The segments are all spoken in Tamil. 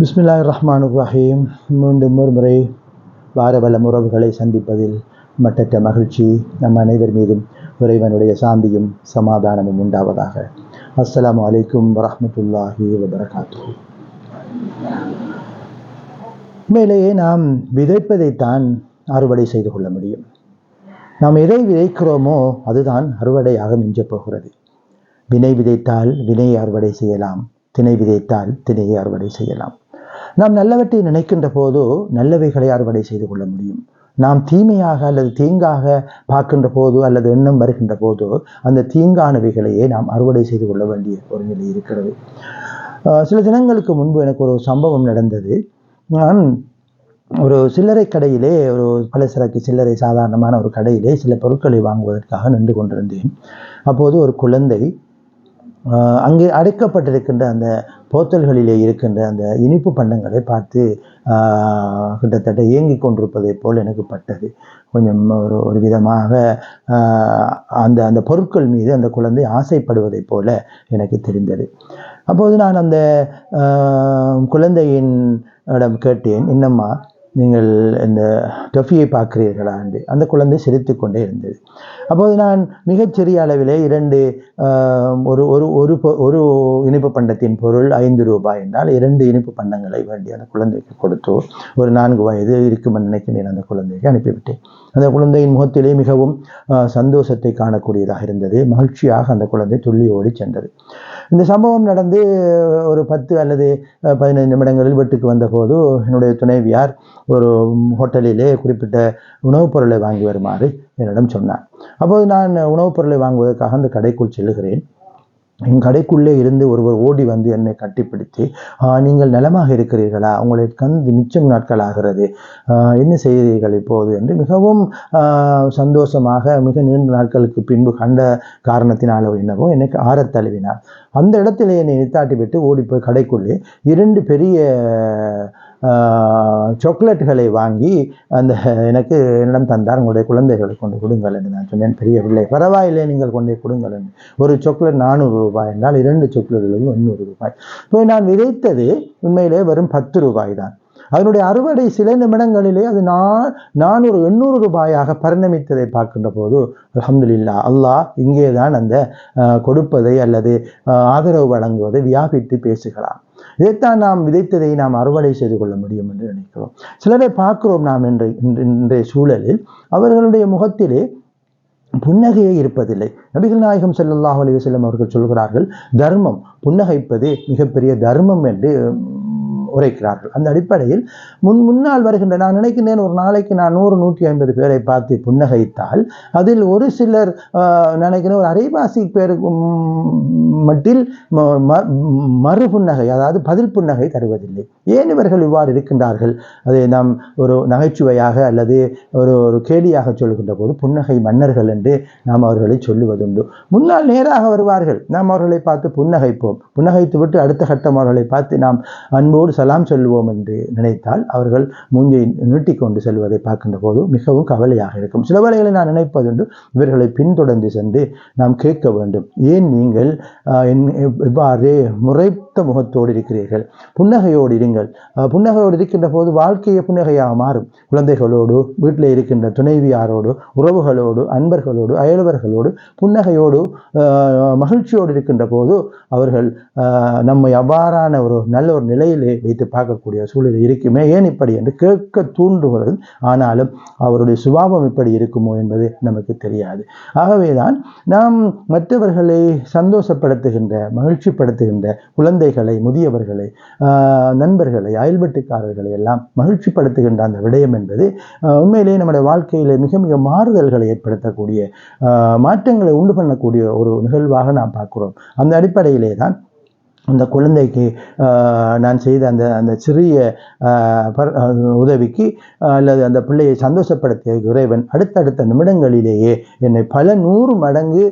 பிஸ்மில்லாஹ் ரஹ்மான் ரஹீம் மீண்டும் ஒரு முறை வாரவல உறவுகளை சந்திப்பதில் மட்டற்ற மகிழ்ச்சி நம் அனைவர் மீதும் இறைவனுடைய சாந்தியும் சமாதானமும் உண்டாவதாக. அஸ்லாம் வலைக்கும் வரமத்துல்லாஹி வபரகாத்து உண்மையிலேயே நாம் விதைப்பதைத்தான் அறுவடை செய்து கொள்ள முடியும். நாம் எதை விதைக்கிறோமோ அதுதான் அறுவடையாக மிஞ்சப் போகிறது வினை விதைத்தால் வினையை அறுவடை செய்யலாம் திணை விதைத்தால் திணையை அறுவடை செய்யலாம். நாம் நல்லவற்றை நினைக்கின்ற போதோ நல்லவைகளை அறுவடை செய்து கொள்ள முடியும். நாம் தீமையாக அல்லது தீங்காக பார்க்கின்ற போதோ அல்லது எண்ணம் வருகின்ற போதோ அந்த தீங்கானவைகளையே நாம் அறுவடை செய்து கொள்ள வேண்டிய ஒரு நிலை இருக்கிறது. ஆஹ் சில தினங்களுக்கு முன்பு எனக்கு ஒரு சம்பவம் நடந்தது. நான் ஒரு சில்லறை கடையிலே ஒரு பலசரக்கு சில்லறை சாதாரணமான ஒரு கடையிலே சில பொருட்களை வாங்குவதற்காக நின்று கொண்டிருந்தேன். அப்போது ஒரு குழந்தை அங்கே அடைக்கப்பட்டிருக்கின்ற அந்த போத்தல்களிலே இருக்கின்ற அந்த இனிப்பு பண்டங்களை பார்த்து கிட்டத்தட்ட இயங்கி கொண்டிருப்பதை போல் எனக்கு பட்டது. கொஞ்சம் ஒரு ஒரு விதமாக அந்த அந்த பொருட்கள் மீது அந்த குழந்தை ஆசைப்படுவதைப் போல எனக்கு தெரிந்தது. அப்போது நான் அந்த குழந்தையின் இடம் கேட்டேன் என்னம்மா நீங்கள் இந்த டொஃபியை பார்க்கிறீர்களா என்று. அந்த குழந்தை சிரித்து கொண்டே இருந்தது. அப்போது நான் மிகச்சிறிய அளவிலே இரண்டு ஆஹ், ஒரு ஒரு ஒரு பொ- ஒரு இனிப்பு பண்டத்தின் பொருள் ஐந்து ரூபாய் என்றால் இரண்டு இனிப்பு பண்டங்களை வேண்டி அந்த குழந்தைக்கு கொடுத்து ஒரு நான்கு வயது இருக்கும் நினைக்கிறேன் அந்த குழந்தைக்கு அனுப்பிவிட்டேன். அந்த குழந்தையின் முகத்திலே மிகவும் சந்தோஷத்தை காணக்கூடியதாக இருந்தது. மகிழ்ச்சியாக அந்த குழந்தை துள்ளி ஓடி சென்றது. இந்த சம்பவம் நடந்து ஒரு பத்து அல்லது பதினைந்து நிமிடங்களில் வீட்டுக்கு வந்தபோது என்னுடைய துணைவியார் ஒரு ஹோட்டலிலே குறிப்பிட்ட உணவுப் பொருளை வாங்கி வருமாறு என்னிடம் சொன்னார். அப்போது நான் உணவுப் பொருளை வாங்குவதற்காக அந்த கடைக்குள் செல்லுகிறேன். என் கடைக்குள்ளே இருந்து ஒருவர் ஓடி வந்து என்னை கட்டிப்பிடித்து நீங்கள் நலமாக இருக்கிறீர்களா? உங்களை கந்து மிச்சம் நாட்கள் ஆகிறது. என்ன செய்கிறீர்கள் இப்போது? என்று மிகவும் சந்தோஷமாக மிக நீண்ட நாட்களுக்கு பின்பு கண்ட காரணத்தினாலோ என்னவோ என்னை ஆறத் தழுவினார். அந்த இடத்திலே என்னை நிறுத்தாட்டி விட்டு ஓடி போய் கடைக்குள்ளே இரண்டு பெரிய சாக்லேட்டுகளை வாங்கி அந்த எனக்கு என்னிடம் தந்தார் உங்களுடைய குழந்தைகளை கொண்டு கொடுங்கள் என்று நான் சொன்னேன். பெரிய பிள்ளை பரவாயில்லை நீங்கள் கொண்டே கொடுங்கள் என்று. ஒரு சாக்லேட் நானூறு ரூபாய் என்றால் இரண்டு சாக்லேட்டுகளும் எண்ணூறு ரூபாய். இப்போ நான் விதைத்தது உண்மையிலே வெறும் பத்து ரூபாய் தான். அதனுடைய அறுவடை சில நிமிடங்களிலே அது நான் நானூறு எண்ணூறு ரூபாயாக பரிணமித்ததை பார்க்கின்ற போது அலமதுல்லா அல்லாஹ் இங்கே தான் அந்த கொடுப்பதை அல்லது ஆதரவு வழங்குவதை வியாபித்து பேசுகிறான். இதைத்தான் நாம் விதைத்ததை நாம் அறுவடை செய்து கொள்ள முடியும் என்று நினைக்கிறோம். சிலரை பார்க்கிறோம் நாம் இன்றைய இன்று- இன்றைய சூழலில் அவர்களுடைய முகத்திலே புன்னகையே இருப்பதில்லை. நபிகள் நாயகம் செல்லல்லாஹ் அலி வஸல்லம் அவர்கள் சொல்கிறார்கள் தர்மம் புன்னகைப்பது மிகப்பெரிய தர்மம் என்று உரைக்கிறார்கள். அந்த அடிப்படையில் முன் முன்னால் வருகின்ற நான் நினைக்கின்றேன் ஒரு நாளைக்கு நான் நூறு நூற்றி ஐம்பது பேரை பார்த்து புன்னகைத்தால் அதில் ஒரு சிலர் நினைக்கிறேன் ஒரு அரைவாசி பேருக்கு மட்டில் மறு புன்னகை அதாவது பதில் புன்னகை தருவதில்லை. ஏன் இவர்கள் இவ்வாறு இருக்கின்றார்கள்? அதை நாம் ஒரு நகைச்சுவையாக அல்லது ஒரு ஒரு கேலியாக சொல்கின்ற போது புன்னகை மன்னர்கள் என்று நாம் அவர்களை சொல்லுவதுண்டு. முன்னால் நேராக வருவார்கள். நாம் அவர்களை பார்த்து புன்னகைப்போம். புன்னகைத்து விட்டு அடுத்த கட்டம் அவர்களை பார்த்து நாம் அன்போடு சலாம் சொல்லுவோம் என்று நினைத்தால் அவர்கள் மூஞ்சை நீட்டிக்கொண்டு செல்வதை பார்க்கின்ற போது மிகவும் கவலையாக இருக்கும். சில வேளைகளை நான் நினைப்பதுண்டு இவர்களை பின்தொடர்ந்து சென்று நாம் கேட்க வேண்டும். ஏன் நீங்கள் ஆஹ், என்- எவ்- முறை முறைத்த முகத்தோடு இருக்கிறீர்கள். புன்னகையோடு இருங்கள். புன்னகையோடு இருக்கின்ற போது வாழ்க்கையை புன்னகையாக மாறும். குழந்தைகளோடு வீட்டில் இருக்கின்ற துணைவியாரோடு உறவுகளோடு அன்பர்களோடு அயலவர்களோடு புன்னகையோடு மகிழ்ச்சியோடு இருக்கின்ற போது அவர்கள் நம்மை அவ்வாறான ஒரு நல்ல ஒரு நிலையிலே வைத்து பார்க்கக்கூடிய சூழல் இருக்குமே? ஏன் இப்படி என்று கேட்க தூண்டுகிறது. ஆனாலும் அவருடைய சுபாவம் இப்படி இருக்குமோ என்பது நமக்கு தெரியாது. ஆகவேதான் நாம் மற்றவர்களை சந்தோஷப்படுத்துகின்ற மகிழ்ச்சிப்படுத்துகின்ற குழந்தை குழந்தைகளை முதியவர்களை ஆஹ், நண்பர்களை அயல்வட்டுக்காரர்களை எல்லாம் மகிழ்ச்சிப்படுத்துகின்ற அந்த விடயம் என்பது உண்மையிலேயே நம்முடைய வாழ்க்கையிலே மிக மிக மாறுதல்களை ஏற்படுத்தக்கூடிய ஆஹ், மாற்றங்களை உண்டு பண்ணக்கூடிய ஒரு நிகழ்வாக நாம் பார்க்கிறோம். அந்த அடிப்படையிலே தான் அந்த குழந்தைக்கு நான் செய்த அந்த அந்த சிறிய பர்- உதவிக்கு அல்லது அந்த பிள்ளையை சந்தோஷப்படுத்திய இறைவன் அடுத்தடுத்த நிமிடங்களிலேயே என்னை பல நூறு மடங்கு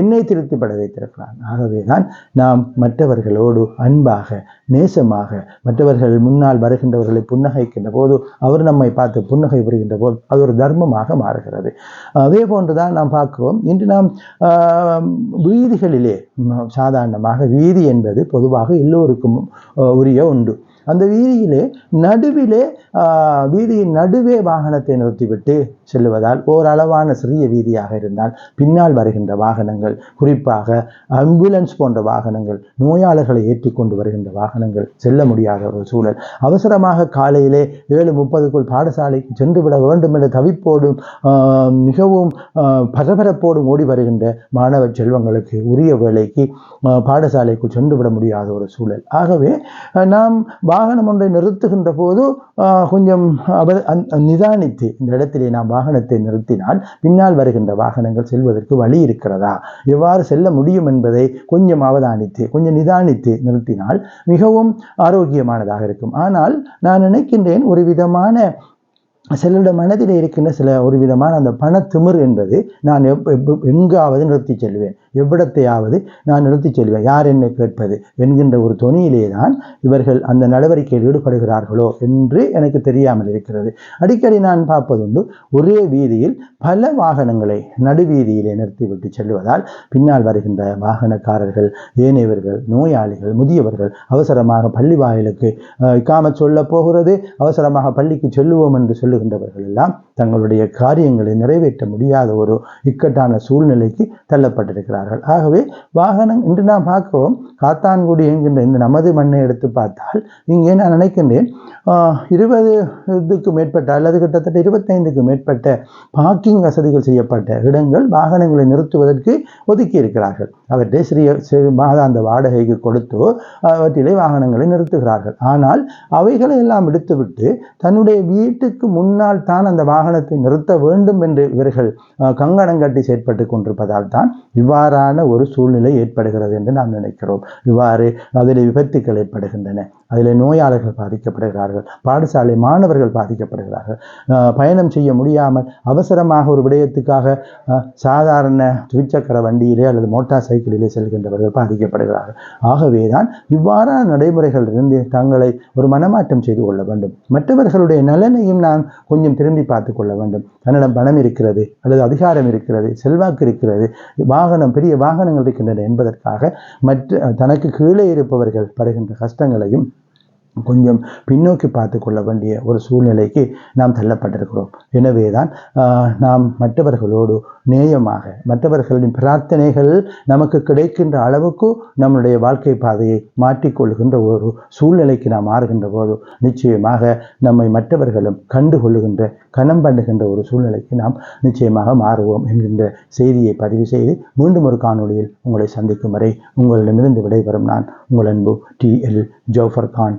என்னை திருப்திப்பட வைத்திருக்கிறான். ஆகவே தான் நாம் மற்றவர்களோடு அன்பாக நேசமாக மற்றவர்கள் முன்னால் வருகின்றவர்களை புன்னகைக்கின்ற போது அவர் நம்மை பார்த்து புன்னகை புரிகின்ற போது அது ஒரு தர்மமாக மாறுகிறது. அதே போன்று தான் நாம் பார்க்கிறோம் இன்று நாம் வீதிகளிலே சாதாரணமாக வீதி என்பது பொதுவாக எல்லோருக்கும் ஆஹ், உரிய உண்டு அந்த வீதியிலே நடுவிலே வீதியின் நடுவே வாகனத்தை நிறுத்திவிட்டு செல்லுவதால் ஓரளவான சிறிய வீதியாக இருந்தால் பின்னால் வருகின்ற வாகனங்கள் குறிப்பாக ஆம்புலன்ஸ் போன்ற வாகனங்கள் நோயாளர்களை ஏற்றிக்கொண்டு வருகின்ற வாகனங்கள் செல்ல முடியாத ஒரு சூழல். அவசரமாக காலையிலே ஏழு முப்பதுக்குள் பாடசாலைக்கு சென்று விட வேண்டும் என்ற தவிப்போடும் மிகவும் பரபரப்போடும் ஓடி வருகின்ற மாணவ செல்வங்களுக்கு உரிய வேலைக்கு பாடசாலைக்குள் சென்று விட முடியாத ஒரு சூழல். ஆகவே நாம் வாகனம் ஒன்றை நிறுத்துகின்ற போது கொஞ்சம் நிதானித்து இந்த இடத்திலே நாம் வாகனத்தை நிறுத்தினால் பின்னால் வருகின்ற வாகனங்கள் செல்வதற்கு வழி இருக்கிறதா? எவ்வாறு செல்ல முடியும் என்பதை கொஞ்சம் அவதானித்து கொஞ்சம் நிதானித்து நிறுத்தினால் மிகவும் ஆரோக்கியமானதாக இருக்கும். ஆனால் நான் நினைக்கின்றேன் ஒரு விதமான சிலருடைய மனதில் இருக்கின்ற சில ஒரு விதமான அந்த பணத்திமிர் என்பது நான் எங்காவது நிறுத்தி செல்வேன். எவ்விடத்தையாவது நான் நிறுத்திச் செல்வேன். யார் என்னை கேட்பது? என்கின்ற ஒரு துணியிலே தான் இவர்கள் அந்த நடவடிக்கையில் ஈடுபடுகிறார்களோ என்று எனக்கு தெரியாமல் இருக்கிறது. அடிக்கடி நான் பார்ப்பதுண்டு ஒரே வீதியில் பல வாகனங்களை நடுவீதியிலே நிறுத்திவிட்டு செல்வதால் பின்னால் வருகின்ற வாகனக்காரர்கள் ஏனையவர்கள் நோயாளிகள் முதியவர்கள் அவசரமாக பள்ளி வாயிலுக்கு இக்காம சொல்ல போகிறது. அவசரமாக பள்ளிக்கு செல்லுவோம் என்று சொல்லுகின்றவர்கள் எல்லாம் தங்களுடைய காரியங்களை நிறைவேற்ற முடியாத ஒரு இக்கட்டான சூழ்நிலைக்கு தள்ளப்பட்டிருக்கிறார் தள்ளப்பட்டிருக்கிறார்கள் ஆகவே வாகனம் இன்று நாம் பார்க்கிறோம் காத்தான்குடி என்கின்ற இந்த நமது மண்ணை எடுத்து பார்த்தால் இங்கே நான் நினைக்கின்றேன் இருபது இதுக்கு மேற்பட்ட அல்லது கிட்டத்தட்ட இருபத்தைந்துக்கு மேற்பட்ட பார்க்கிங் வசதிகள் செய்யப்பட்ட இடங்கள் வாகனங்களை நிறுத்துவதற்கு ஒதுக்கி இருக்கிறார்கள். அவற்றை சிறிய சிறு மாதாந்த வாடகைக்கு கொடுத்து அவற்றிலே வாகனங்களை நிறுத்துகிறார்கள். ஆனால் அவைகளை எல்லாம் எடுத்துவிட்டு தன்னுடைய வீட்டுக்கு முன்னால் தான் அந்த வாகனத்தை நிறுத்த வேண்டும் என்று இவர்கள் கங்கணம் கட்டி செயற்பட்டு கொண்டிருப்பதால் தான் இவ்வாறான ஒரு சூழ்நிலை ஏற்படுகிறது என்று நாம் நினைக்கிறோம். இவ்வாறு அதில் விபத்துக்கள் ஏற்படுகின்றன. அதில் நோயாளர்கள் பாதிக்கப்படுகிறார்கள். பாடசாலை மாணவர்கள் பாதிக்கப்படுகிறார்கள். பயணம் செய்ய முடியாமல் அவசரமாக ஒரு விடயத்துக்காக சாதாரண துவிச்சக்கர வண்டியிலே அல்லது மோட்டார் சைக்கிளிலே செல்கின்றவர்கள் பாதிக்கப்படுகிறார்கள். ஆகவே தான் இவ்வாறான நடைமுறைகள் இருந்து தங்களை ஒரு மனமாற்றம் செய்து கொள்ள வேண்டும். மற்றவர்களுடைய நலனையும் நாம் கொஞ்சம் திரும்பி பார்த்து கொள்ள வேண்டும். தன்னிடம் பணம் இருக்கிறது அல்லது அதிகாரம் இருக்கிறது செல்வாக்கு இருக்கிறது வாகனம் பெரிய வாகனங்கள் இருக்கின்றன என்பதற்காக மற்ற தனக்கு கீழே இருப்பவர்கள் படுகின்ற கஷ்டங்களையும் கொஞ்சம் பின்னோக்கி பார்த்து கொள்ள வேண்டிய ஒரு சூழ்நிலைக்கு நாம் தள்ளப்பட்டிருக்கிறோம். எனவே தான் நாம் மற்றவர்களோடு நேயமாக மற்றவர்களின் பிரார்த்தனைகள் நமக்கு கிடைக்கின்ற அளவுக்கு நம்முடைய வாழ்க்கை பாதையை மாற்றிக்கொள்கின்ற ஒரு சூழ்நிலைக்கு நாம் மாறுகின்ற போது நிச்சயமாக நம்மை மற்றவர்களும் கண்டுகொள்ளுகின்ற கணம் பண்ணுகின்ற ஒரு சூழ்நிலைக்கு நாம் நிச்சயமாக மாறுவோம் என்கின்ற செய்தியை பதிவு செய்து மீண்டும் ஒரு காணொலியில் உங்களை சந்திக்கும் வரை உங்களிடமிருந்து விடைபெறும் நான் உங்கள் அன்பு டி எல் ஜோஃபர் கான்